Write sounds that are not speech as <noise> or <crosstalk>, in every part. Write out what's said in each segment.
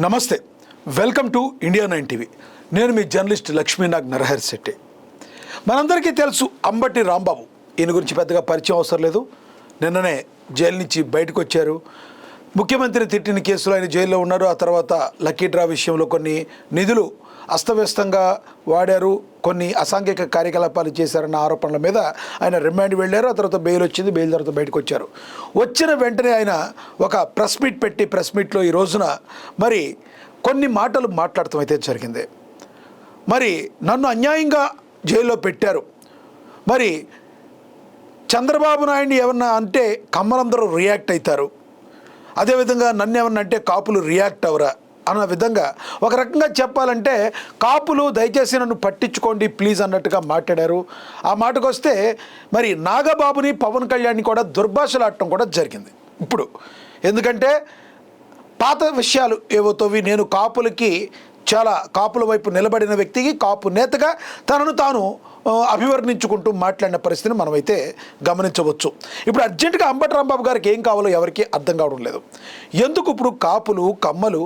నమస్తే. Welcome to India nine TV. నేను మీ జర్నలిస్ట్ లక్ష్మీనాగ్ నరహరి శెట్టి. మనందరికీ తెలుసు అంబటి రాంబాబు. ఈయన గురించి పెద్దగా పరిచయం అవసరం లేదు. నిన్ననే జైలు నుంచి బయటకు వచ్చారు ముఖ్యమంత్రిని తిట్టిన కేసులో ఆయన జైల్లో ఉన్నారు. ఆ తర్వాత లక్కీ డ్రా విషయంలో కొన్ని నిధులు అస్తవ్యస్తంగా వాడారు. కొన్ని అసాంఘిక కార్యకలాపాలు చేశారన్న ఆరోపణల మీద ఆయన రిమాండ్ వెళ్ళారు. ఆ తర్వాత బెయిల్ వచ్చింది. బెయిల్ తర్వాత బయటకు వచ్చారు. వచ్చిన వెంటనే ఆయన ఒక ప్రెస్ మీట్ పెట్టి ప్రెస్ మీట్లో ఈ రోజున మరి కొన్ని మాటలు మాట్లాడటం అయితే జరిగింది. మరి నన్ను అన్యాయంగా జైల్లో పెట్టారు. మరి చంద్రబాబు నాయుడిని ఏమన్నా అంటే కమ్మలందరూ రియాక్ట్ అవుతారు. అదేవిధంగా నన్ను ఏమన్నా అంటే కాపులు రియాక్ట్ అవరా? అన్న విధంగా ఒక రకంగా చెప్పాలంటే కాపులు దయచేసి నన్ను పట్టించుకోండి ప్లీజ్ అన్నట్టుగా మాట్లాడారు. ఆ మాటకు వస్తే మరి నాగబాబుని పవన్ కళ్యాణ్ని కూడా దుర్భాషలాడటం కూడా జరిగింది. ఇప్పుడు ఎందుకంటే పాత విషయాలు ఏవోతోవి నేను కాపులకి చాలా కాపుల వైపు నిలబడిన వ్యక్తికి కాపు నేతగా తనను తాను అభివర్ణించుకుంటూ మాట్లాడిన పరిస్థితిని మనమైతే గమనించవచ్చు. ఇప్పుడు అర్జెంటుగా అంబటి రాంబాబు గారికి ఏం కావాలో ఎవరికీ అర్థం కావడం లేదు. ఎందుకు ఇప్పుడు కాపులు కమ్మలు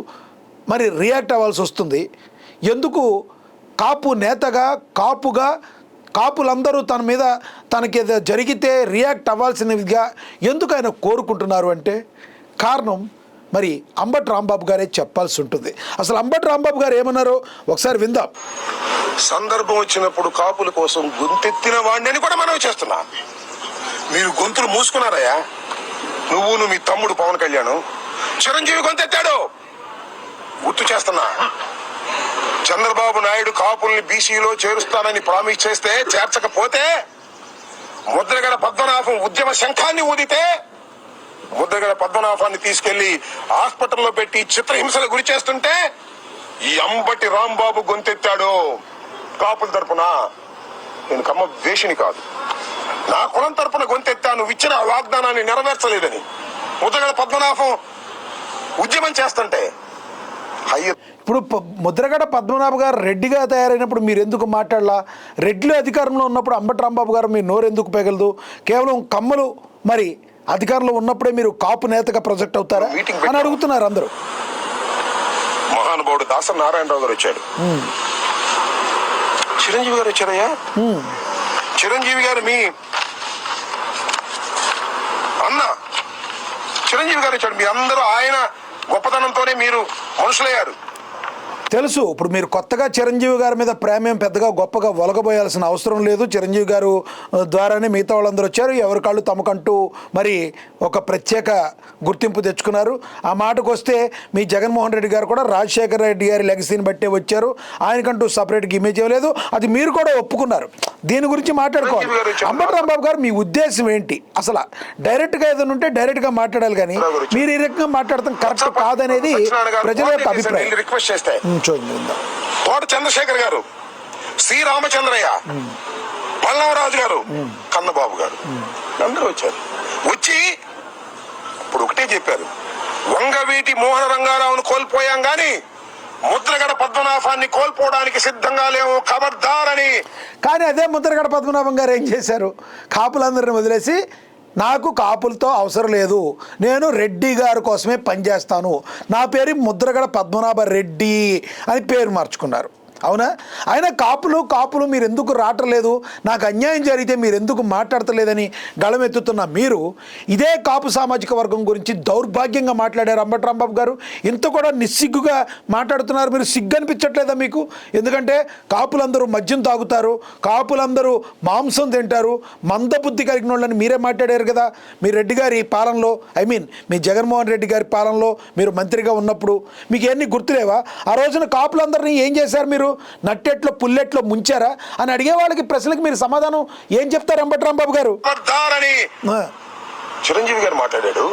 మరి రియాక్ట్ అవ్వాల్సి వస్తుంది. ఎందుకు? కాపు నేతగా కాపుగా కాపులందరూ తన మీద తనకి ఏదో జరిగితే రియాక్ట్ అవ్వాల్సినవిగా ఎందుకు ఆయన కోరుకుంటున్నారు అంటే కారణం మరి అంబట్ రాంబాబు గారే చెప్పాల్సి ఉంటుంది. అసలు అంబట్ రాంబాబు గారు ఏమన్నారో ఒకసారి విందాం. సందర్భం వచ్చినప్పుడు కాపుల కోసం గొంతెత్తిన వాడిని అని కూడా మనం చేస్తున్నా. మీరు గొంతులు మూసుకున్నారయ్యా. నువ్వు మీ తమ్ముడు పవన్ కళ్యాణ్. చిరంజీవి గొంతెత్తాడు. గుర్తు చేస్తున్నా. చంద్రబాబు నాయుడు కాపుల్ని బీసీలో చేరుస్తానని ప్రామిస్ చేస్తే చేర్చకపోతే ముద్రగడ పద్మనాభం ఉద్యమ శంఖాన్ని ఊదితే ముద్రగడ పద్మనాభాన్ని తీసుకెళ్ళి హాస్పిటల్లో పెట్టి చిత్రహింసలు గురి చేస్తుంటే ఈ అంబటి రాంబాబు గొంతెత్తాడు కాపుల తరపున. నేను కమ్మ వేషిని కాదు. నా కులం తరపున గొంతెత్తాను. నువ్వు ఇచ్చిన వాగ్దానాన్ని నెరవేర్చలేదని. ముద్రగడ పద్మనాభం ఉద్యమం చేస్తుంటే ఇప్పుడు ముద్రగడ పద్మనాభ గారు రెడ్డిగా తయారైనప్పుడు మీరు ఎందుకు మాట్లాడలా? రెడ్లు అధికారంలో ఉన్నప్పుడు అంబటి రాంబాబు గారు మీ నోరు ఎందుకు పెగలదు? కేవలం కమ్మలు మరి అధికారంలో ఉన్నప్పుడే మీరు కాపు నేతగా ప్రొజెక్ట్ అవుతారా? అని. అడుగుతున్నారు అందరూ. మహానుభావుడు దాస నారాయణరావు గారు వచ్చాడు చిరంజీవి గారు వచ్చారయ్యా? చిరంజీవి గారు మీ అన్న. చిరంజీవి గారు వచ్చాడు మీ అందరూ ఆయన గొప్పతనంతోనే మీరు మనుషులయ్యారు. తెలుసు. ఇప్పుడు మీరు కొత్తగా చిరంజీవి గారి మీద ప్రేమేం పెద్దగా గొప్పగా ఒలగబోయాల్సిన అవసరం లేదు. చిరంజీవి గారు ద్వారానే మిగతా వాళ్ళందరూ వచ్చారు. ఎవరి కాళ్ళు తమకంటూ మరి ఒక ప్రత్యేక గుర్తింపు తెచ్చుకున్నారు. ఆ మాటకు వస్తే మీ జగన్మోహన్ రెడ్డి గారు కూడా రాజశేఖర రెడ్డి గారి లెగసీని బట్టే వచ్చారు. ఆయనకంటూ సపరేట్గా ఇమేజ్ ఇవ్వలేదు అది మీరు కూడా ఒప్పుకున్నారు. దీని గురించి మాట్లాడుకోవాలి. చిరంజీవి గారు వచ్చారు. అంబటి రాంబాబు గారు మీ ఉద్దేశం ఏంటి? అసలు డైరెక్ట్గా ఏదైనా ఉంటే డైరెక్ట్గా మాట్లాడాలి కానీ మీరు ఈ రకంగా మాట్లాడటం కరెక్ట్ కాదనేది ప్రజల యొక్క. అభిప్రాయం రిక్వెస్ట్ చేస్తే ఉమ్, చూడండి విందాం. తోట చంద్రశేఖర్ గారు సి రామచంద్రయ్య పల్లవరాజు గారు కన్నబాబు గారు. అందరూ వచ్చారు. వచ్చి ఇప్పుడు ఒకటే చెప్పారు. వంగవీటి మోహన రంగారావును కోల్పోయాం గాని ముద్రగడ పద్మనాభాన్ని కోల్పోవడానికి సిద్ధంగా లేవు ఖబర్దారని కానీ అదే ముద్రగడ పద్మనాభం గారు ఏం చేశారు? కాపులందరిని వదిలేసి నాకు కాపులతో అవసరం లేదు. నేను రెడ్డి గారి కోసమే పనిచేస్తాను. నా పేరు ముద్రగడ పద్మనాభ రెడ్డి అని పేరు మార్చుకున్నారు. అవునా? ఆయన కాపులు కాపులు మీరు ఎందుకు రావట్లేదు నాకు అన్యాయం జరిగితే మీరు ఎందుకు మాట్లాడతలేదని గళమెత్తుతున్న మీరు ఇదే కాపు సామాజిక వర్గం గురించి దౌర్భాగ్యంగా మాట్లాడారు అంబట్రాంబాబు గారు. ఇంత కూడా నిస్సిగ్గుగా మాట్లాడుతున్నారు. మీరు సిగ్గు అనిపించట్లేదా మీకు? ఎందుకంటే కాపులందరూ మద్యం తాగుతారు కాపులందరూ మాంసం తింటారు మందబుద్ధి కలిగిన వాళ్ళని మీరే మాట్లాడారు కదా. మీ రెడ్డి గారి పాలనలో ఐ మీన్ మీ జగన్మోహన్ రెడ్డి గారి పాలనలో మీరు మంత్రిగా ఉన్నప్పుడు మీకు ఎన్ని గుర్తులేవా? ఆ రోజున కాపులందరినీ ఏం చేశారు మీరు? నట్టెట్లో పుల్లెట్లో ముంచారా? అని అడిగే వాళ్ళకి ప్రశ్నలకు మీరు సమాధానం ఏం చెప్తారు అంబటి రాంబాబు గారు చిరంజీవి గారు మాట్లాడాడు.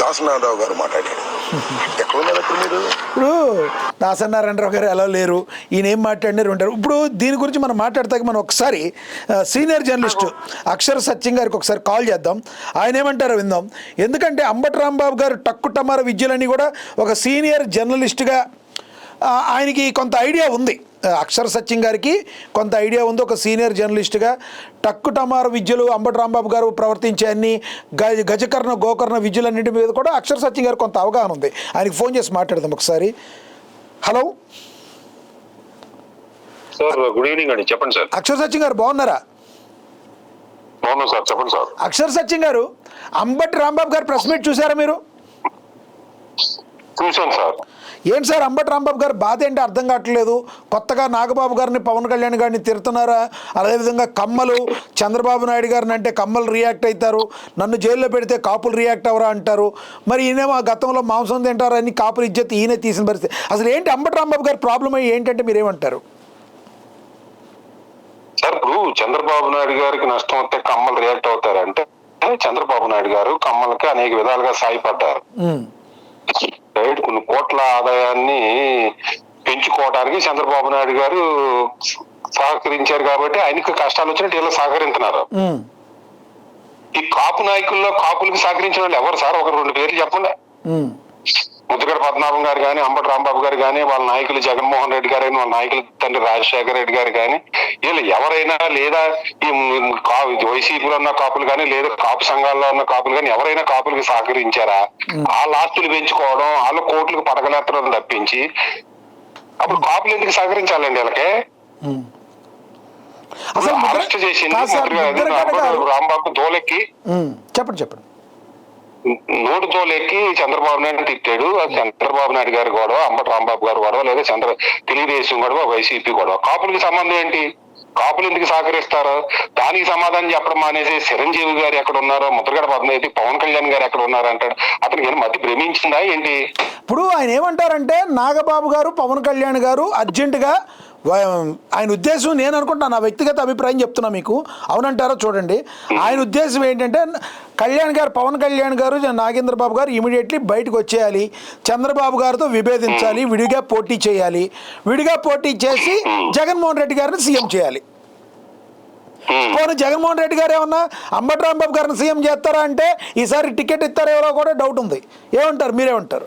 దాసనాథరావు గారు మాట్లాడాడు. ఇప్పుడు దాసనారాయణరావు గారు ఎలా లేరు? ఈయన ఏం మాట్లాడినారు ఉంటారు? ఇప్పుడు దీని గురించి మనం మాట్లాడతాక మనం ఒకసారి సీనియర్ జర్నలిస్ట్ అక్షర సత్యం గారికి ఒకసారి కాల్ చేద్దాం. ఆయన ఏమంటారో విందాం. ఎందుకంటే అంబటి రాంబాబు గారు టక్కు టమార విద్యలన్నీ కూడా ఒక సీనియర్ జర్నలిస్ట్గా ఆయనకి కొంత ఐడియా ఉంది. అక్షర సత్యం గారికి కొంత ఐడియా ఉంది. ఒక సీనియర్ జర్నలిస్ట్గా టక్కు టమారు విద్యలు అంబటి రాంబాబు గారు ప్రవర్తించే అన్ని గ గజకర్ణ గోకర్ణ విద్యలన్నింటి మీద కూడా అక్షర సత్యం గారికి కొంత అవగాహన ఉంది. ఆయనకి ఫోన్ చేసి మాట్లాడదాం ఒకసారి. హలో? సార్ గుడ్ ఈవినింగ్ అండి. చెప్పండి సార్. అక్షర సత్యం గారు బాగున్నారా? బాగున్నాం సార్. చెప్పండి సార్. అక్షర సత్యం గారు అంబటి రాంబాబు గారు ప్రెస్ మీట్ చూసారా మీరు? చూశాను సార్. ఏంటి సార్ అంబటి రాంబాబు గారు బాధ ఏంటి అర్థం కావట్లేదు? కొత్తగా నాగబాబు గారిని పవన్ కళ్యాణ్ గారిని తిడుతున్నారా? అదేవిధంగా కమ్మలు చంద్రబాబు నాయుడు గారిని అంటే కమ్మలు రియాక్ట్ అవుతారు. నన్ను జైల్లో పెడితే కాపులు రియాక్ట్ అవరా అంటారు. మరి ఈయనేమో గతంలో మాంసం తింటారని కాపులు ఇజ్జత్ ఈయనే తీసిన పరిస్థితి. అసలు ఏంటి అంబటి రాంబాబు గారి ప్రాబ్లం అయ్యి ఏంటంటే మీరేమంటారు? సార్ ఇప్పుడు చంద్రబాబు నాయుడు గారికి నష్టం వస్తే కమ్మలు రియాక్ట్ అవుతారంటే చంద్రబాబు నాయుడు గారు కమ్మలకి అనేక విధాలుగా సాయపడ్డారు. రైట్ కొన్ని కోట్ల ఆదాయాన్ని పెంచుకోవడానికి చంద్రబాబు నాయుడు గారు సహకరించారు కాబట్టి ఆయనకి కష్టాలు వచ్చినట్టు వీళ్ళు సహకరించున్నారు ఉమ్, ఈ కాపు నాయకుల్లో కాపులకు సహకరించిన వాళ్ళు ఎవరు సార్? ఒక రెండు పేర్లు చెప్పండి. ముద్దుగడ పద్మనాభం గారు కానీ అంబటి రాంబాబు గారు కానీ వాళ్ళ నాయకులు జగన్మోహన్ రెడ్డి గారు వాళ్ళ నాయకుల తండ్రి రాజశేఖర రెడ్డి గారు కానీ వీళ్ళు ఎవరైనా లేదా ఈ వైసీపీలో ఉన్న కాపులు కానీ లేదా కాపు సంఘాల్లో ఉన్న కాపులు కానీ ఎవరైనా కాపులకు సహకరించారా? వాళ్ళ ఆస్తులు పెంచుకోవడం వాళ్ళ కోట్లకు పడగలెత్తడం తప్పించి అప్పుడు కాపులు ఎందుకు సహకరించాలండి వీళ్ళకి? అరెస్ట్ చేసింది రాంబాబు దోలెక్కి. చెప్పండి చెప్పండి. నోటు తోలెక్కి చంద్రబాబు నాయుడు తిట్టాడు. చంద్రబాబు నాయుడు గారి గొడవ అంబటి రాంబాబు గారు గొడవ లేదా చంద్ర తెలుగుదేశం గొడవ వైసీపీ గొడవ. కాపులకి సంబంధం ఏంటి? కాపులు ఎందుకు సహకరిస్తారు? దానికి సమాధానం చెప్పడం మానేసి చిరంజీవి గారు ఎక్కడ ఉన్నారో? ముద్రగడ పద్మనాభి పవన్ కళ్యాణ్ గారు ఎక్కడ ఉన్నారు అంటాడు. అతనికి ఏమైనా మతి భ్రమించిందా ఏంటి? ఇప్పుడు ఆయన ఏమంటారంటే నాగబాబు గారు పవన్ కళ్యాణ్ గారు అర్జెంటుగా ఆయన ఉద్దేశం నేను అనుకుంటున్నా నా వ్యక్తిగత అభిప్రాయం చెప్తున్నా మీకు. అవునంటారో చూడండి. ఆయన ఉద్దేశం ఏంటంటే కళ్యాణ్ గారు పవన్ కళ్యాణ్ గారు నాగేంద్ర బాబు గారు ఇమీడియట్లీ బయటకు వచ్చేయాలి. చంద్రబాబు గారితో విభేదించాలి విడిగా పోటీ చేయాలి. విడిగా పోటీ చేసి జగన్మోహన్ రెడ్డి గారిని సీఎం చేయాలి. హ్మ్. పోనీ జగన్మోహన్ రెడ్డి గారు ఏమన్నా అంబటి రాంబాబు గారిని సీఎం చేస్తారా అంటే ఈసారి టికెట్ ఇస్తారో ఎవరో కూడా డౌట్ ఉంది. ఏమంటారు? మీరేమంటారు?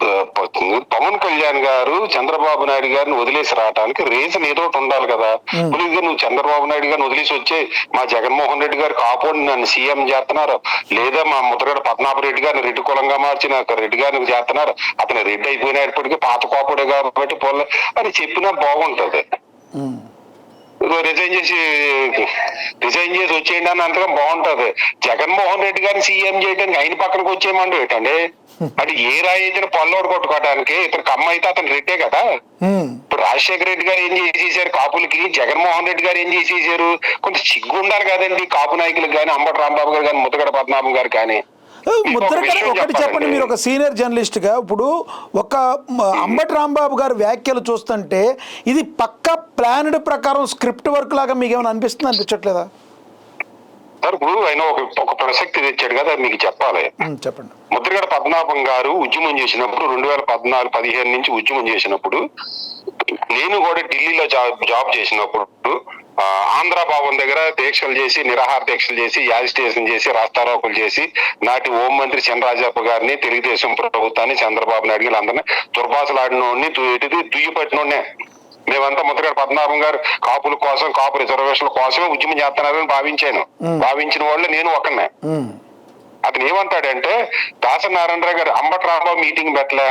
ఇప్పుడు ఆ, ప- పవన్ కళ్యాణ్ గారు చంద్రబాబు నాయుడు గారిని వదిలేసి రావడానికి రీజన్ ఏదో ఒకటి ఉండాలి కదా. ఇప్పుడు నువ్వు చంద్రబాబు నాయుడు గారిని వదిలేసి వచ్చే మా జగన్మోహన్ రెడ్డి గారు కాపోని నన్ను సీఎం చేస్తున్నారు. లేదా మా ముద్రగడ పద్మనాభ రెడ్డి గారిని రెడ్డి కులంగా మార్చి నాకు రెడ్డి గారిని చేస్తున్నారు. అతను రెడ్డి అయిపోయినప్పటికీ పాత కోపడే కాబట్టి పోలే. అని చెప్పినా బాగుంటది. రిజైన్ చేసి రిజైన్ చేసి వచ్చేయండి అని అంతగా బాగుంటది. జగన్మోహన్ రెడ్డి గారిని సీఎం చేయడానికి ఆయన పక్కనకి వచ్చేయమండి ఏంటండి? అంటే ఏ రాయించిన పల్లోడు కొట్టుకోవడానికి ఇతను కమ్మ అయితే అతను రెడ్డే కదా. ఇప్పుడు రాజశేఖర రెడ్డి గారు ఏం చేసేసారు కాపులకి? జగన్మోహన్ రెడ్డి గారు ఏం చేసేసారు? కొంత సిగ్గు ఉండాలి కదండి కాపు నాయకులకు కానీ అంబటి రాంబాబు గారు కానీ ముద్దగడ పద్మనాభం గారు కానీ. ముద్ర ఒక విషయం ఒకటి చెప్పండి. మీరు ఒక సీనియర్ జర్నలిస్ట్గా. ఇప్పుడు ఒక అంబటి రాంబాబు గారి వ్యాఖ్యలు చూస్తుంటే ఇది పక్క ప్లాన్డ్ ప్రకారం స్క్రిప్ట్ వర్క్ లాగా మీకు ఏమైనా అనిపిస్తుంది అనిపించట్లేదా? సార్ ఇప్పుడు ఆయన ఒక ఒక ప్రసక్తి తెచ్చాడు కదా మీకు చెప్పాలి. చెప్పండి. ముద్రగడ పద్మనాభం గారు ఉద్యమం చేసినప్పుడు రెండు వేల పద్నాలుగు పదిహేను నుంచి ఉద్యమం చేసినప్పుడు నేను కూడా ఢిల్లీలో జాబ్ జాబ్ చేసినప్పుడు ఆంధ్ర భవన్ దగ్గర దీక్షలు చేసి నిరాహార దీక్షలు చేసి యాజిటేషన్ చేసి రాస్తారోకులు చేసి నాటి హోం మంత్రి చంద్రరాజప్ప గారిని తెలుగుదేశం ప్రభుత్వాన్ని చంద్రబాబు నాయుడు గారు అందరినీ దుర్భాషలాడినోడిని దుయ్యటిది దుయ్యపట్టినోడినే మేమంతా ముద్రగడ పద్మనాభం గారు కాపుల కోసం కాపు రిజర్వేషన్ల కోసమే ఉద్యమం చేస్తున్నారని భావించాను. భావించిన వాళ్ళు నేను ఒకనే అతను ఏమంటాడంటే దాసనారాయణరావు గారు అంబటి రాంబాబు మీటింగ్ పెట్టలే.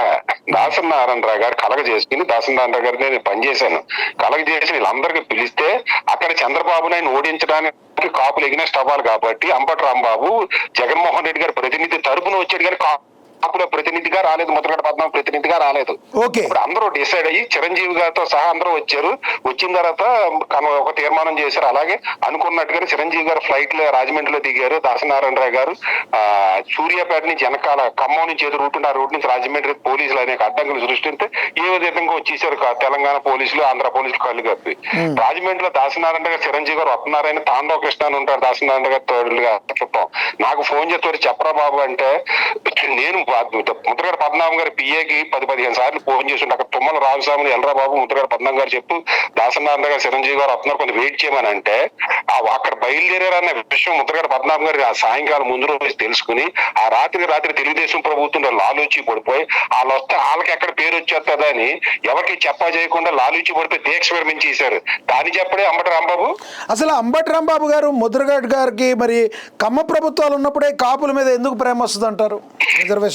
దాసనారాయణరావు గారు కలగ చేసుకుని దాసనారాయణరావు గారిని నేను పనిచేశాను కలగ చేసి వీళ్ళందరికీ పిలిస్తే అక్కడ చంద్రబాబు నాయుడు ఓడించడానికి కాపులు ఎగిన అవ్వాలి కాబట్టి అంబట రాంబాబు జగన్మోహన్ రెడ్డి గారు ప్రతినిధి తరపున వచ్చాడు కానీ కాపుల ప్రతినిధిగా రాలేదు ముద్రగడ పద్మనాభం ప్రతినిధిగా రాలేదు. ఓకే. ఇప్పుడు అందరూ డిసైడ్ అయ్యి చిరంజీవి గారితో సహా అందరూ వచ్చారు. వచ్చిన తర్వాత ఒక తీర్మానం చేశారు. అలాగే అనుకున్నట్టుగానే చిరంజీవి గారు ఫ్లైట్లో రాజమండ్రిలో దిగారు. దాసనారాయణరావు గారు ఆ సూర్యాపేట నుంచి వెనకాల ఖమ్మం నుంచి ఎదురు రూట్ ఉంది, ఆ రూట్ నుంచి రాజమండ్రి పోలీసులు అనేక అడ్డంకులు సృష్టిస్తే ఏ విధంగా వచ్చేసారు తెలంగాణ పోలీసులు ఆంధ్ర పోలీసులు కళ్ళు కప్పి. రాజమండ్రిలో దాసనారాయణ గారు చిరంజీవి గారు వస్తున్నారని తాండవ కృష్ణ అని ఉంటారు. దాసనారాయణ గారు తోడుగా. చుట్టం నాకు ఫోన్ చేస్తారు చెప్పరా బాబు అంటే నేను ముద్రగడ పద్మనాభం గారి పిఏకి పది పదిహేను సార్లు ఫోన్ చేసి అక్కడ తుమ్మల రామస్వామిని ఎల్రా బాబు ముద్రగడ పద్మనాభం గారు చెప్పు దాసనారాయణ గారు చిరంజీవి గారు వస్తున్నారు కొంచెం వెయిట్ చేయమని అంటే ఆ అక్కడ బయలుదేరారన్న విషయం ముద్రగడ పద్మనాభం గారి ఆ సాయంకాలం ముందు రోజు తెలుసుకుని ఆ రాత్రి రాత్రి తెలుగుదేశం ప్రభుత్వం లాలూచి పడిపోయి వాళ్ళు వస్తే వాళ్ళకి ఎక్కడ పేరు వచ్చేస్తుందా అని ఎవరికి చెప్పా చేయకుండా లాలూచి పడిపోయి దీక్ష విరమించేశారు. దాన్ని చెప్పడే అంబటి రాంబాబు? అసలు అంబటి రాంబాబు గారు ముద్రగడ్ గారికి మరి కమ్మ ప్రభుత్వాలు ఉన్నప్పుడే కాపుల మీద ఎందుకు ప్రేమ వస్తుంది అంటారు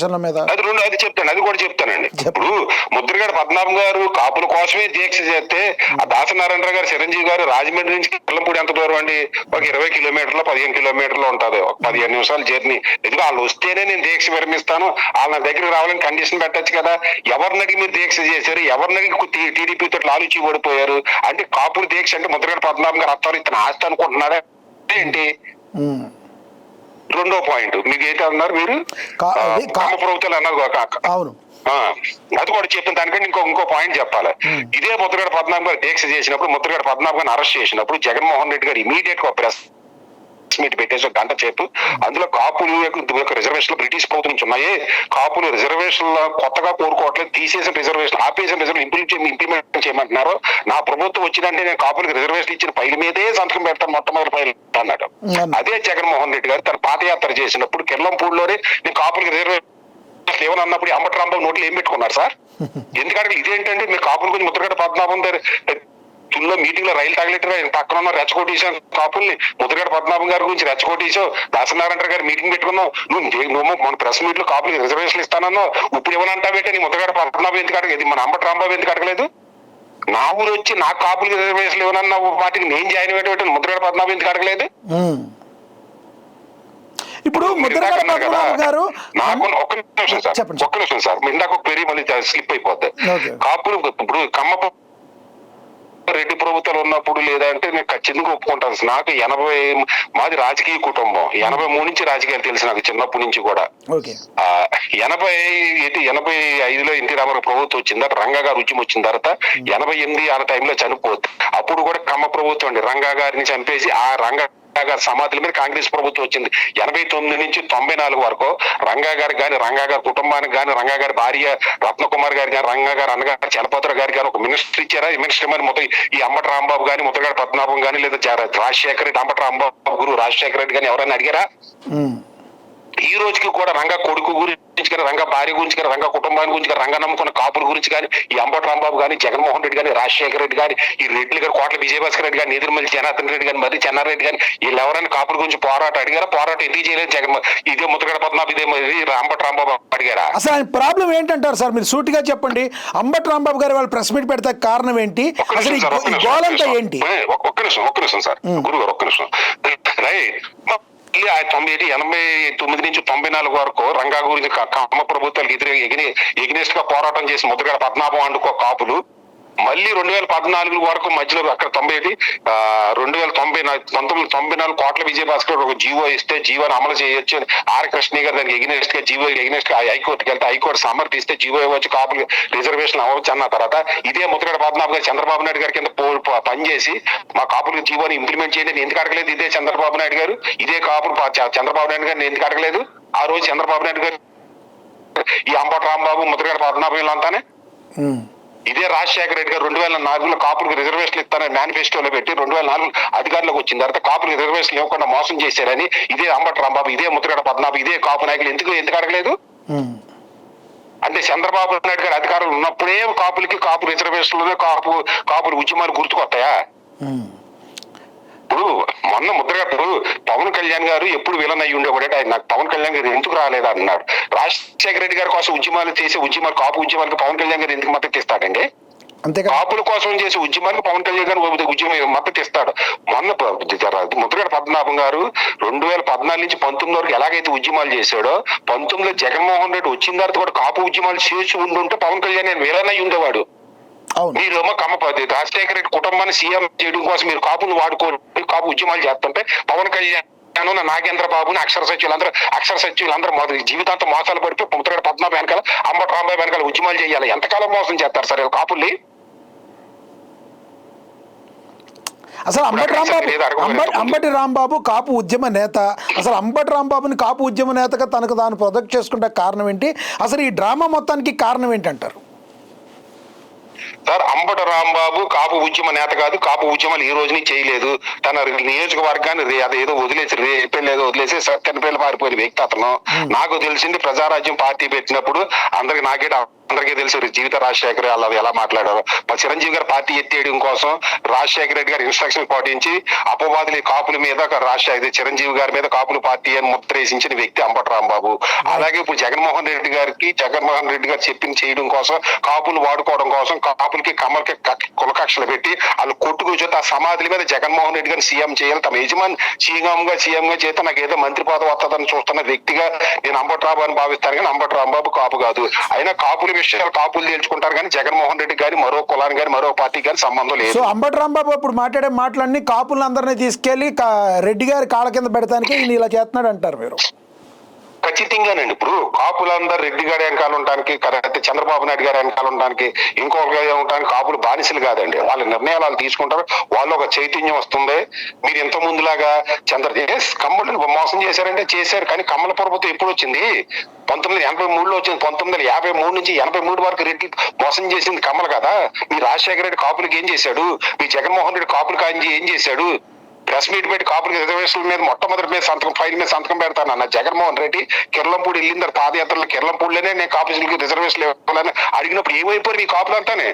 రిజర్వేషన్ల మీద? అది రెండు అది చెప్తాను అది కూడా చెప్తానండి. ఇప్పుడు ముద్రగడ పద్మనాభం గారు కాపుల కోసమే దీక్ష చేస్తే ఆ దాసనారాయణ గారు చిరంజీవి గారు రాజమండ్రి నుంచి కిల్లంపూడి ఎంత దూరం అండి? ఒక ఇరవై కిలోమీటర్లు పదిహేను కిలోమీటర్లు ఉంటది. ఒక పదిహేను నిమిషాలు జర్నీ. ఎందుకు వాళ్ళు వస్తేనే నేను దీక్ష విరమిస్తాను? వాళ్ళ నా దగ్గరికి రావాలని కండిషన్ పెట్టొచ్చు కదా. ఎవరిని అడిగి మీరు దీక్ష చేశారు? ఎవరిని అడిగి టీడీపీ తోటి ఆలోచి ఓడిపోయారు? అంటే కాపులు దీక్ష అంటే ముద్రగడ పద్మనాభం గారు అత్తారు ఇతను ఆస్తి అనుకుంటున్నారా? ఏంటి. రెండో పాయింట్. మీకు ఏంటి అన్నారు మీరు? కా- ఆ, అది కా- కమ్మ ప్రభుత్వాలు అన్నారు కాక. అవును. ఆ, అది కూడా చెప్పిన దానికంటే ఇంకో ఇంకో పాయింట్ చెప్పాలి. ఇదే ముద్రగడ పద్మనాభం గారు దీక్ష చేసినప్పుడు ముద్రగడ పద్మనాభం గారిని అరెస్ట్ చేసినప్పుడు జగన్మోహన్ రెడ్డి గారు ఇమీడియట్గా ప్రెస్ మీట్ పెట్టేసి ఒక గంట సేపు అందులో కాపులు రిజర్వేషన్ బ్రిటిష్ ప్రభుత్వం నుంచి ఉన్నాయి. కాపులు రిజర్వేషన్ కొత్తగా కోరుకోవట్లేదు తీసేసిన రిజర్వేషన్ ఆపేసిన రిజర్వేషన్ ఇంప్లిమెంట్ ఇంప్లిమెంట్ చేయమంటున్నారు నా ప్రభుత్వం వచ్చిందంటే నేను కాపులకు రిజర్వేషన్ ఇచ్చిన ఫైల్ మీదే సంతకం పెడతాను మొట్టమొదటి ఫైల్ అన్నాడు. అదే జగన్మోహన్ రెడ్డి గారు తన పాదయాత్ర చేసినప్పుడు కిర్లంపూడిలోనే నేను కాపులకు రిజర్వేషన్ ఏమని అన్నప్పుడు అంబటి రాంబాబు నోట్లు ఏం పెట్టుకున్నారు సార్? <laughs> ఎందుకంటే ఇదేంటంటే మీరు కాపుల గురించి ముద్రగడ పద్మనాభం తుల్లో మీటింగ్లో రైలు తగలెట్టారు ఆయన పక్కన ఉన్న రెచ్చగొట్టేసాం కాపుల్ని ముద్రగడ పద్మనాభం గారి గురించి రెచ్చగొట్టేసావు దాసనారాయణ గారు మీటింగ్ పెట్టుకున్నావు నువ్వు నువ్వు మన ప్రెస్ మీట్లో కాపులకి రిజర్వేషన్ ఇస్తానన్నావు. ఇప్పుడు ఏమనంటావేంటే నీ ముద్రగడ పద్మనాభం ఎందుకు అడగలేదు మన అంబటి రాంబాబు ఎందుకు అడగలేదు? నా ఊరు వచ్చి నా కాపులకి రిజర్వేషన్ ఇవ్వనన్న వాటికి నేను జాయిన్ అయ్యేటువంటి ముద్రగడ పద్మనాభం ఎందుకు అడగలేదు. ఇప్పుడు గారు నాకు ఒక్క నిమిషం సార్. ఒక్క నిమిషం సార్. ఇందాక ఒక పెరిగి మళ్ళీ స్లిప్ అయిపోద్ది. కాపులు ఇప్పుడు కమ్మ రెడ్డి ప్రభుత్వాలు ఉన్నప్పుడు లేదా అంటే నేను ఖచ్చితంగా ఒప్పుకుంటాను. నాకు ఎనభై మాది రాజకీయ కుటుంబం. ఎనభై మూడు నుంచి రాజకీయాలు తెలుసు నాకు చిన్నప్పటి నుంచి కూడా. ఎనభై ఎనభై ఐదులో ఎన్టీ రామారావు ప్రభుత్వం వచ్చిన తర్వాత రంగా గారు ఉద్యమం వచ్చిన తర్వాత ఎనభై ఎనిమిది ఆ టైంలో చనిపోద్ది అప్పుడు కూడా కమ్మ ప్రభుత్వం అండి. రంగా గారిని చంపేసి ఆ రంగా గారి సమాధుల మీద కాంగ్రెస్ ప్రభుత్వం వచ్చింది. ఎనభై తొమ్మిది నుంచి తొంభై నాలుగు వరకు రంగా గారికి కానీ రంగా గారి కుటుంబానికి కానీ రంగా గారి భార్య రత్నకుమార్ గారి కానీ రంగా గారు అన్నగారు చలపతిరావు గారి కానీ ఒక మినిస్టర్ ఇచ్చారా? ఈ మినిస్టర్ మరి మొత్తం ఈ అంబటి రాంబాబు కానీ ముద్రగాడి పద్మనాభం కానీ లేదా రాజశేఖర రెడ్డి అంబటి రాంబాబు గురు రాజశేఖర రెడ్డి కానీ ఎవరైనా అడిగారా? ఈ రోజుకి కూడా రంగ కొడుకు గురించి కానీ రంగ భార్య గురించి కానీ రంగ కుటుంబాన్ని గురించి కానీ రంగ నమ్ముకున్న కాపుల గురించి కానీ ఈ అంబటి రాంబాబు కానీ జగన్మోహన్ రెడ్డి కానీ రాజశేఖర రెడ్డి కానీ ఈ రెడ్డి గారు కోట్ల విజయభాస్కర్ రెడ్డి కానీ నిధిర్మల్లి జనార్దన్ రెడ్డి కానీ మరి చెన్నారెడ్డి కానీ వీళ్ళు ఎవరైనా కాపుల గురించి పోరాటం అడిగారా? పోరాటం ఎందుకు చేయలేదు జగన్ ఇదే ముద్రగడ పద్మనాభ ఇదే అంబటి రాంబాబు అడిగారా? అసలు ఆయన ప్రాబ్లం ఏంటంటారు సార్? మీరు సూటిగా చెప్పండి. అంబటి రాంబాబు గారు వాళ్ళు ప్రెస్ మీట్ పెడితే కారణం ఏంటి? అసలు గోలంతా ఏంటి. ఒక్క- ఒక్క నిమిషం. ఒక్క నిమిషం సార్. గురువు గారు ఒక్క నిమిషం. రైట్. మళ్ళీ ఆ తొంభై ఎనభై తొమ్మిది నుంచి తొంభై నాలుగు వరకు రంగా గురించి కమ్మ ప్రభుత్వాలకు వ్యతిరేక ఎగిని గా పోరాటం చేసి ముద్రగడ పద్మనాభం అండుకో కాపులు. మళ్ళీ రెండు వేల పద్నాలుగు వరకు మధ్యలో అక్కడ తొంభై రెండు వేల తొంభై పంతొమ్మిది తొంభై నాలుగు కోట్ల విజయభాస్కర్ ఒక జీవో ఇస్తే జీవోని అమలు చేయొచ్చు. ఆర్ కృష్ణ గారు దానికి ఎగ్నెస్ట్గా జీవో ఎగ్నెస్ట్గా హైకోర్టుకి వెళ్తే హైకోర్టు సమర్థిస్తే జీవో ఇవ్వచ్చు కాపులు రిజర్వేషన్ అవ్వచ్చు అన్న తర్వాత ఇదే ముద్రగడ పద్మనాభ గారు చంద్రబాబు నాయుడు గారి కింద పో- పనిచేసి మా కాపులకు జీవోని ఇంప్లిమెంట్ చేయండి. నేను ఎందుకు అడగలేదు ఇదే చంద్రబాబు నాయుడు గారు? ఇదే కాపులు చంద్రబాబు నాయుడు గారు నేను ఎందుకు అడగలేదు? ఆ రోజు చంద్రబాబు నాయుడు గారు ఈ అంబటి రాంబాబు ముద్రగడ పద్మనాభం వీళ్ళంతానే? ఇదే రాజశేఖర రెడ్డి గారు రెండు వేల నాలుగులో కాపులకు రిజర్వేషన్ ఇస్తానని మేనిఫెస్టోలో పెట్టి రెండు వేల నాలుగు అధికారంలోకి వచ్చిన తర్వాత కాపులకు రిజర్వేషన్ ఇవ్వకుండా మోసం చేశారని ఇదే అంబటి రాంబాబు ఇదే ముద్రగడ పద్మనాభం ఇదే కాపు నాయకులు ఎందుకు ఎందుకు అడగలేదు. అంటే చంద్రబాబు నాయుడు గారు అధికారంలో ఉన్నప్పుడే కాపులకి కాపు రిజర్వేషన్లోనే కాపు కాపులు ఉద్యమాలు గుర్తుకొస్తాయా. ఇప్పుడు మొన్న ముద్రగట్టు పవన్ కళ్యాణ్ గారు ఎప్పుడు విలన్ అయ్యి ఉండేవాడే ఆయన నాకు పవన్ కళ్యాణ్ గారు ఎందుకు రాలేదు అన్నాడు రాజశేఖర రెడ్డి గారి కోసం ఉద్యమాలు చేసే ఉద్యమాలు కాపు ఉద్యమాలకు పవన్ కళ్యాణ్ గారు ఎందుకు మద్దతు ఇస్తాడండి? కాపుల కోసం చేసే ఉద్యమానికి పవన్ కళ్యాణ్ గారు ఉద్యమం మద్దతు ఇస్తాడు. మొన్న ముద్రగడ పద్మనాభం గారు రెండు వేల పద్నాలుగు నుంచి పంతొమ్మిది వరకు ఎలాగైతే ఉద్యమాలు చేశాడో పంతొమ్మిదిలో జగన్మోహన్ రెడ్డి వచ్చిన తర్వాత కూడా కాపు ఉద్యమాలు చేసి ఉండుంటే పవన్ కళ్యాణ్ నేను వేలనై ఉండేవాడు. మీరేమో కమ్మ పద్ధతి రాజశేఖర రెడ్డి కుటుంబాన్ని సీఎం చేయడం కోసం మీరు కాపులు వాడుకోండి కాపు ఉద్యమాలు చేస్తుంటే పవన్ కళ్యాణ్ నాగేంద్ర బాబుని అక్షర సచివులందరూ అక్షర సచివులందరూ మొదటి జీవితాంతం మోసాలు పడిపోయి ముద్రగడ పద్మనాభ వెనకాల అంబటి రాంబాబు వెనకాల ఉద్యమాలు చేయాలి. ఎంతకాలం మోసం చేస్తారు సార్ కాపుల్ని? అసలు అంబటి రాంబాబు అంబటి. అంబటి రాంబాబు కాపు ఉద్యమ నేత. అసలు అంబటి రాంబాబుని కాపు ఉద్యమ నేతగా తనకు తాను ప్రొజెక్ట్ చేసుకుంటే కారణం ఏంటి? అసలు ఈ డ్రామా మొత్తానికి కారణం ఏంటంటారు? సార్ అంబట రాంబాబు కాపు ఉద్యమ నేత కాదు కాపు ఉద్యమాలు ఈ రోజుని చేయలేదు. తన నియోజకవర్గాన్ని అది ఏదో వదిలేసి రేపెళ్ళి ఏదో వదిలేసి సత్యనపల్లి పారిపోయిన వ్యక్తి అతను. నాకు తెలిసింది ప్రజారాజ్యం పార్టీ పెట్టినప్పుడు అందరికి నాకే అందరికీ తెలుసు జీవిత రాజశేఖర్ అలా ఎలా మాట్లాడారు. మా చిరంజీవి గారు పార్టీ ఎత్తేయడం కోసం రాజశేఖర రెడ్డి గారు ఇన్స్ట్రక్షన్ పాటించి అపవాదులు కాపుల మీద రాజశేఖర చిరంజీవి గారి మీద కాపులు పార్టీ అని ముద్రేసించిన వ్యక్తి అంబట రాంబాబు. అలాగే ఇప్పుడు జగన్మోహన్ రెడ్డి గారికి జగన్మోహన్ రెడ్డి గారు చెప్పింది చేయడం కోసం కాపులు వాడుకోవడం కోసం కాపులకి కమలకి కులకక్షలు పెట్టి వాళ్ళు కొట్టుకు చూస్తే ఆ సమాధుల మీద జగన్మోహన్ రెడ్డి గారిని సీఎం చేయాలి. తమ యజమాని సీఎం గా సీఎం గా చేస్తే నాకు ఏదో మంత్రి పదవి వస్తుందని చూస్తున్న వ్యక్తిగా నేను అంబట్రాబు అని భావిస్తాను. కానీ అంబటి రాంబాబు కాపు కాదు. అయినా కాపులు విషయాలు కాపులు తేల్చుకుంటారు కానీ జగన్మోహన్ రెడ్డి గారి మరో కులానికి కానీ మరో పార్టీ కానీ సంబంధం లేదు. సో అంబటి రాంబాబు ఇప్పుడు మాట్లాడే మాటలన్నీ కాపులందరినీ తీసుకెళ్ళి రెడ్డి గారి కాళ్ళ కింద పెడతానికి ఇలా చేస్తున్నాడు అంటారు మీరు. ఖచ్చితంగానండి. ఇప్పుడు కాపులందరూ రెడ్డి గారి వెనకాల ఉండడానికి కరెక్ట్ చంద్రబాబు నాయుడు గారి వెనకాల ఉండడానికి ఇంకొక ఉండడానికి కాపులు బానిసలు కాదండి. వాళ్ళ నిర్ణయాలు వాళ్ళు తీసుకుంటారు. వాళ్ళు ఒక చైతన్యం వస్తుంది. మీరు ఇంత ముందులాగా చంద్ర ఎస్ కమ్మలను మోసం చేశారంటే చేశారు. కానీ కమ్మల ప్రభుత్వం ఎప్పుడు వచ్చింది? పంతొమ్మిది వందల ఎనభై మూడులో వచ్చింది. పంతొమ్మిది వందల యాభై మూడు నుంచి ఎనభై మూడు వరకు రెడ్డి మోసం చేసింది కమల కదా. మీ రాజశేఖర రెడ్డి కాపులకి ఏం చేశాడు? మీ జగన్మోహన్ రెడ్డి కాపులు కాంచి ఏం చేశాడు? ప్రెస్ మీట్ పెట్టి కాపులకి రిజర్వేషన్ల మీద మొట్టమొదటి మీద సంతకం ఫైల్ మీద సంతకం పెడతాను అన్న జగన్మోహన్ రెడ్డి కిర్లంపూడి వెళ్ళిన పాదయాత్రలో కిర్లంపూడిలోనే నేను కాపులకి రిజర్వేషన్లు ఇవ్వాలని అడిగినప్పుడు ఏమైపోయారు మీ కాపులు అంతానే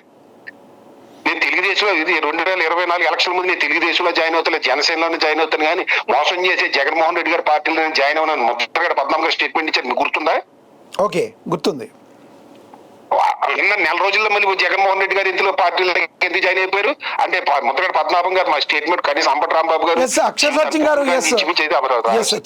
నేను తెలుగుదేశంలో ఇది రెండు వేల ఇరవై నాలుగు ఎలక్షన్ ముందు నేను తెలుగుదేశంలో జాయిన్ అవుతాను జనసేనలోనే జాయిన్ అవుతాను కానీ మోసం చేసే జగన్మోహన్ రెడ్డి గారి పార్టీలో నేను జాయిన్ అవునాను. ముద్రగడ పద్నాలుగు స్టేట్మెంట్ ఇచ్చారు. మీకు గుర్తుందా? ఓకే గుర్తుంది. నిన్న నెల రోజుల్లో మళ్ళీ జగన్మోహన్ రెడ్డి గారు ఇందులో పార్టీలో ఎందుకు జాయిన్ అయిపోయారు? అంటే ముద్రగడ పద్మనాభం గారు మా స్టేట్మెంట్ కనీసం అంబటి రాంబాబు గారు అక్షర్ సత్యం గారు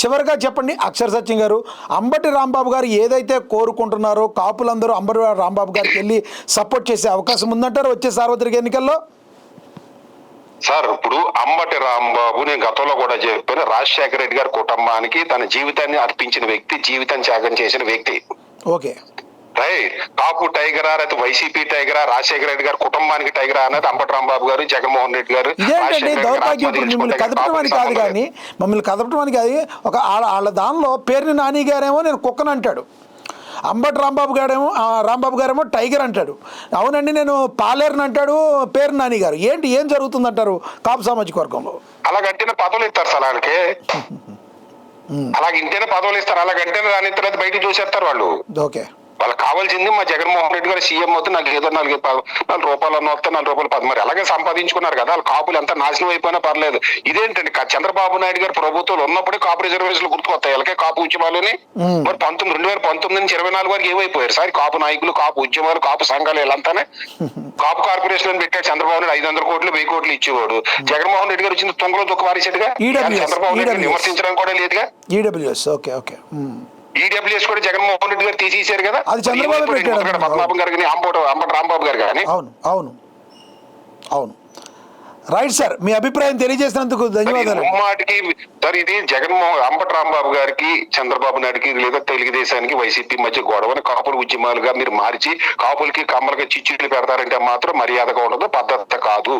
చివరిగా చెప్పండి అక్షర్ సత్యం గారు. అంబటి రాంబాబు గారు ఏదైతే కోరుకుంటున్నారో కాపులందరూ అంబటి రాంబాబు గారికి వెళ్ళి సపోర్ట్ చేసే అవకాశం ఉందంటారు వచ్చే సార్వత్రిక ఎన్నికల్లో? సార్ ఇప్పుడు అంబటి రాంబాబు నేను గతంలో కూడా చెప్పాను రాజశేఖర రెడ్డి గారి కుటుంబానికి తన జీవితాన్ని అర్పించిన వ్యక్తి జీవితాన్ని త్యాగం చేసిన వ్యక్తి. ఓకే. రైట్ కాపు టైగరా లేకపోతే వైసీపీ టైగరా రాజశేఖర రెడ్డి గారి కుటుంబానికి టైగరా అనేది అంబటి రాంబాబు గారు జగన్మోహన్ రెడ్డి గారు ఇదేంటండి? దౌర్భాగ్యం మిమ్మల్ని కదపడం అని కాదు కానీ మమ్మల్ని కదపడం అని కాదు ఒక వాళ్ళ దానిలో పేరుని నాని గారేమో నేను కుక్కను అంటాడు. అంబటి రాంబాబు గారేమో ఆ, రాంబాబు గారేమో టైగర్ అంటాడు. అవునండి నేను పాలేరుని అంటాడు పేరు నాని గారు. ఏంటి ఏం జరుగుతుందంటారు కాపు సామాజిక వర్గంలో? అలాగంటేనే పదవులు ఇస్తారు సార్ వాళ్ళకి. <laughs> అలాగింటేనే పదవులు ఇస్తారు. అలాగంటేనే దాని తర్వాత బయటకు చూసేస్తారు వాళ్ళు. ఓకే. వాళ్ళకి కావాల్సింది మా జగన్మోహన్ రెడ్డి గారు సీఎం అవుతే నాకు ఏదో నాలుగు నాలుగు రూపాయలు అన్న వస్తే నాలుగు రూపాయలు పది మరి అలాగే సంపాదించుకున్నారు కదా వాళ్ళు కాపులు ఎంత నాశనం అయిపోయినా పర్లేదు. ఇదేంటండి చంద్రబాబు నాయుడు గారు ప్రభుత్వాలు ఉన్నప్పుడే కాపు రిజర్వేషన్లు గుర్తుకొస్తాయి. వాళ్ళకే కాపు ఉద్యమాలని. మరి పంతొమ్మిది రెండు వేల పంతొమ్మిది నుంచి ఇరవై నాలుగు వరకు ఏమైపోయారు? సార్ కాపు నాయకులు కాపు ఉద్యమాలు కాపు సంఘాలు వీళ్ళంతానే. కాపు కార్పొరేషన్ అని పెట్టాడు చంద్రబాబు నాయుడు ఐదు వందల కోట్లు వెయ్యి కోట్లు ఇచ్చేవాడు. జగన్మోహన్ రెడ్డి గారు వచ్చింది తొంగలో దుఃఖ EWS, చంద్రబాబు నాయుడు. విమర్శించడం కూడా లేదుగా. EWS okay okay. ఈడబ్ల్యూఎస్ కూడా జగన్మోహన్ రెడ్డి గారు తీసేశారు కదా. అది చంద్రబాబు పద్మనాభం గారు కానీ అంబటి అంబటి రాంబాబు గారు కానీ. అవును అవును అవును. రైట్ సార్ మీ అభిప్రాయం తెలియజేసినందుకు ధన్యవాదాలు. సార్ ఇది జగన్మోహన్ అంబట రాంబాబు గారికి చంద్రబాబు నాయుడుకి లేదా తెలుగుదేశానికి వైసీపీ మధ్య గొడవని కాపుల ఉద్యమాలుగా మీరు మార్చి కాపులకి కమ్మలకి చిచ్చుట్లు పెడతారంటే మాత్రం మర్యాదగా ఉండదు పద్ధత కాదు.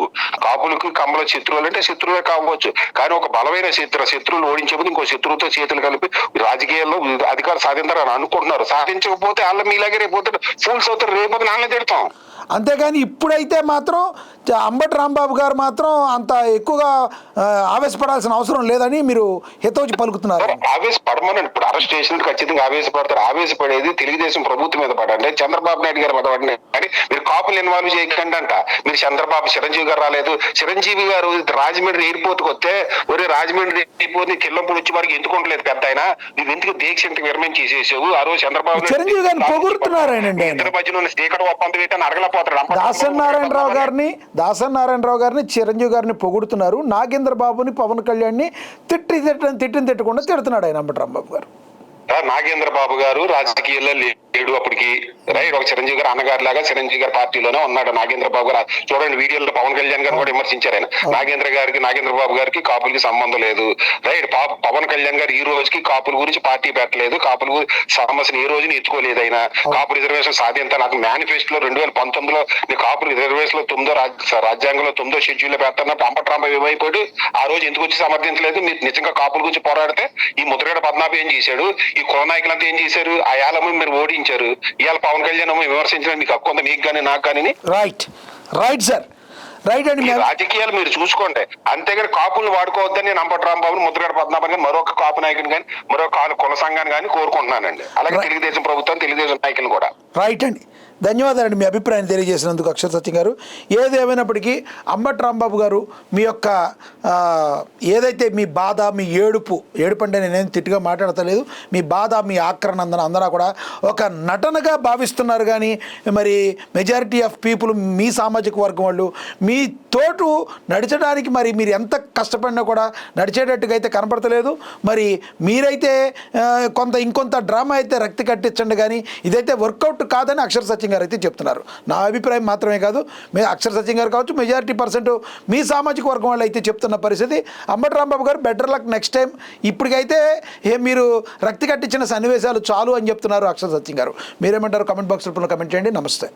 కాపులకి కమ్మల శత్రువులు అంటే శత్రువులే కావచ్చు. కానీ ఒక బలమైన శత్రు శత్రువులు ఓడించకపోతే ఇంకో శత్రువుతో చేతులు కలిపి రాజకీయాల్లో అధికారం సాధించారని అనుకుంటున్నారు. సాధించకపోతే వాళ్ళ మీలాగే రేపు ఫూల్స్ అవుతారు రేపు నాన్న తిడతాం. అంతేగాని ఇప్పుడైతే మాత్రం అంబటి రాంబాబు గారు మాత్రం అంత ఎక్కువగా ఆవేశపడాల్సిన అవసరం లేదని మీరు హితవుచి పలుకుతున్నారు. సార్, ఆవేశపడమనండి ఇప్పుడు అరెస్ట్ చేసినట్టు ఖచ్చితంగా ఆవేశపడతారు. ఆవేశపడేది తెలుగుదేశం ప్రభుత్వం మీద పడండి. చంద్రబాబు నాయుడు గారు మీద పడండి. మీరు కాపులు ఇన్వాల్వ్ చేయకండి అంట. మీరు చంద్రబాబు చిరంజీవి గారు రాలేదు. చిరంజీవి గారు రాజమండ్రి ఎయిర్పోర్ట్కి వస్తే ఒరే రాజమండ్రి ఎయిర్పోర్ట్ని కిల్లంపూడి వచ్చి వారికి ఎందుకు ఉండలేదు పెద్ద ఆయన? నువ్వు ఎందుకు దీక్ష విరమణ చేసేసావు? ఆ రోజు చంద్రబాబు చిరంజీవి గారిని పొగుడుతున్నారాయనండి. ఇద్దరి మధ్యన ఉన్న స్పీకర్ ఒప్పందం ఏంటని అడగలేకపోతాడు దాసన్ నారాయణరావు గారిని దాసన్ నారాయణరావు గారిని చిరంజీవి గారిని పొగుడుతున్నారు. నాగేంద్ర బాబుని పవన్ కళ్యాణ్ని తిట్టి తిట్టని తిట్టిన తిట్టకుండా తిడుతున్నాడు ఆయన అంబటి రాంబాబు గారు. నాగేంద్ర బాబు గారు రాజకీయాల్లో లేడు అప్పటికి రైట్ ఒక చిరంజీవి గారు అన్నగారి లాగా చిరంజీవి గారి పార్టీలోనే ఉన్నాడు. నాగేంద్ర బాబు గారు చూడండి వీడియోలో పవన్ కళ్యాణ్ గారు కూడా విమర్శించారు ఆయన. నాగేంద్ర గారికి నాగేంద్ర బాబు గారికి కాపులకి సంబంధం లేదు. రైట్ పవన్ కళ్యాణ్ గారు ఈ రోజుకి కాపుల గురించి పార్టీ పెట్టలేదు. కాపుల సమస్యను ఈ రోజుని ఎత్తుకోలేదు ఆయన. కాపు రిజర్వేషన్ సాధింత నాకు మేనిఫెస్టోలో రెండు వేల పంతొమ్మిదిలో నీ కాపు రిజర్వేషన్లో తొమ్మిదో రాజ్య- రాజ్యాంగంలో తొమ్మిదో షెడ్యూల్ పెడతాను అంబట్రాంబ ఇవ్వైపోయాడు ఆ రోజు ఎందుకు వచ్చి సమర్థించలేదు? మీరు నిజంగా కాపుల గురించి పోరాడితే ఈ ముద్రగడ పద్మనాభం ఏం చేశాడు? ఈ కుల నాయకులంతా ఏం చేశారు? ఆ ఏళ్ళమ్మ మీరు ఓడించారు. ఇవాళ పవన్ కళ్యాణ్ విమర్శించడం మీకు హక్కు ఉందా? మీకు కానీ నాకు కానీ రైట్ రైట్ సార్ రైట్ అండి రాజకీయాలు మీరు చూసుకోండి. అంతేగాని కాపులను వాడుకోవద్దని నేను అంబట్రాంబాబుని ముద్రగడ పద్మనాభం కానీ మరొక కాపు నాయకుని కానీ మరొక కాలు కుల సంఘాన్ని కానీ కోరుకుంటున్నానండి. అలాగే. తెలుగుదేశం ప్రభుత్వం తెలుగుదేశం నాయకులు కూడా. రైట్ అండి. ధన్యవాదాలండి మీ అభిప్రాయం తెలియజేసినందుకు అక్షర్ సత్యం గారు. ఏదేమైనప్పటికీ అంబట్ రాంబాబు గారు మీ యొక్క ఏదైతే మీ బాధ మీ ఏడుపు ఏడుపు అంటే నేనేం తిట్టుగా మాట్లాడతలేదు మీ బాధ మీ ఆక్రనందన అందరూ కూడా ఒక నటనగా భావిస్తున్నారు కానీ మరి మెజారిటీ ఆఫ్ పీపుల్ మీ సామాజిక వర్గం వాళ్ళు మీ తోటు నడిచడానికి మరి మీరు ఎంత కష్టపడినా కూడా నడిచేటట్టుగా అయితే కనపడతలేదు. మరి మీరైతే కొంత ఇంకొంత డ్రామా అయితే రక్తి కట్టించండి కానీ ఇదైతే వర్కౌట్ కాదని అక్షర సత్యం గారు అయితే చెప్తున్నారు. నా అభిప్రాయం మాత్రమే కాదు మీ అక్షర సత్యం గారు కావచ్చు మెజారిటీ పర్సెంట్ మీ సామాజిక వర్గం వాళ్ళు అయితే చెప్తున్న పరిస్థితి. అంబటి రాంబాబు గారు బెటర్ లక్ నెక్స్ట్ టైం ఇప్పటికైతే ఏ మీరు రక్తి కట్టించిన సన్నివేశాలు చాలు అని చెప్తున్నారు అక్షర సత్యం గారు. మీరేమంటారు? కమెంట్ బాక్స్ రూపంలో కమెంట్ చేయండి. నమస్తే.